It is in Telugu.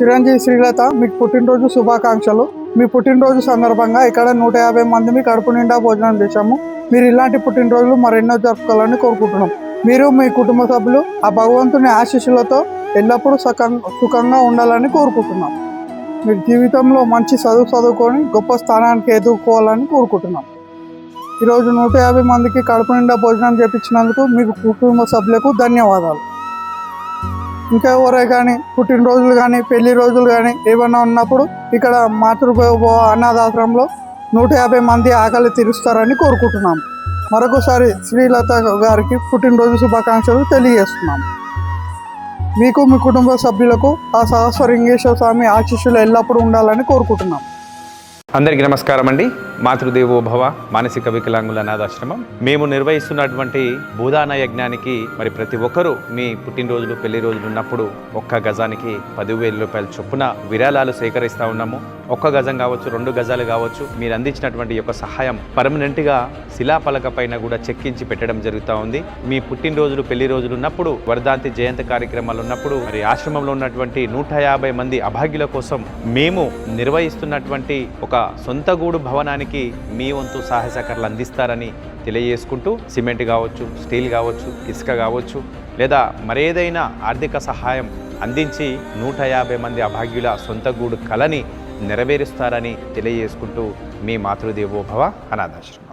చిరంజీవి శ్రీలత మీకు పుట్టినరోజు శుభాకాంక్షలు. మీ పుట్టినరోజు సందర్భంగా ఇక్కడ నూట యాభై మంది కడుపు నిండా భోజనం చేశాము. మీరు ఇలాంటి పుట్టినరోజులు మరెన్నో జరుపుకోవాలని కోరుకుంటున్నాం. మీరు మీ కుటుంబ సభ్యులు ఆ భగవంతుని ఆశీస్సులతో ఎల్లప్పుడూ సకంగా సుఖంగా ఉండాలని కోరుకుంటున్నాం. మీరు జీవితంలో మంచి చదువు చదువుకొని గొప్ప స్థానానికి ఎదుర్కోవాలని కోరుకుంటున్నాం. ఈరోజు నూట యాభై మందికి కడుపు నిండా భోజనం చేపించినందుకు మీకు కుటుంబ సభ్యులకు ధన్యవాదాలు. ఇంకా ఎవరే కానీ పుట్టినరోజులు కానీ పెళ్ళి రోజులు కానీ ఏమైనా ఉన్నప్పుడు ఇక్కడ మాతృభవ అనాథాశ్రమంలో నూట యాభై మంది ఆకలి తీరుస్తారని కోరుకుంటున్నాం. మరొకసారి శ్రీలత గారికి పుట్టినరోజు శుభాకాంక్షలు తెలియజేస్తున్నాం. మీకు మీ కుటుంబ సభ్యులకు ఆ సహస్వరింగేశ్వర స్వామి ఆశీస్సులు ఎల్లప్పుడూ ఉండాలని కోరుకుంటున్నాం. అందరికీ నమస్కారం అండి. మాతృదేవోభవ మానసిక వికలాంగుల అనాథాశ్రమం మేము నిర్వహిస్తున్నటువంటి భూదాన యజ్ఞానికి మరి ప్రతి ఒక్కరూ మీ పుట్టినరోజులు పెళ్ళి రోజులు ఉన్నప్పుడు ఒక్క గజానికి పదివేల రూపాయల చొప్పున విరాళాలు సేకరిస్తూ ఉన్నాము. ఒక్క గజం కావచ్చు రెండు గజాలు కావచ్చు మీరు అందించినటువంటి యొక్క సహాయం పర్మనెంట్గా శిలాపలక పైన కూడా చెక్కించి పెట్టడం జరుగుతూ ఉంది. మీ పుట్టినరోజులు పెళ్ళి రోజులు ఉన్నప్పుడు వర్ధాంతి జయంతి కార్యక్రమాలు ఉన్నప్పుడు మరి ఆశ్రమంలో ఉన్నటువంటి నూట యాభై మంది అభాగ్యుల కోసం మేము నిర్వహిస్తున్నటువంటి ఒక సొంత గూడు భవనానికి మీ వంతు సహాయ సహకారాలు అందిస్తారని తెలియజేసుకుంటూ సిమెంట్ కావచ్చు స్టీల్ కావచ్చు ఇసుక కావచ్చు లేదా మరేదైనా ఆర్థిక సహాయం అందించి నూట యాభై మంది అభాగ్యుల సొంత గూడు కలని నెరవేరుస్తారని తెలియజేసుకుంటూ మీ మాతృదేవోభవ అనాథాశ్రమం.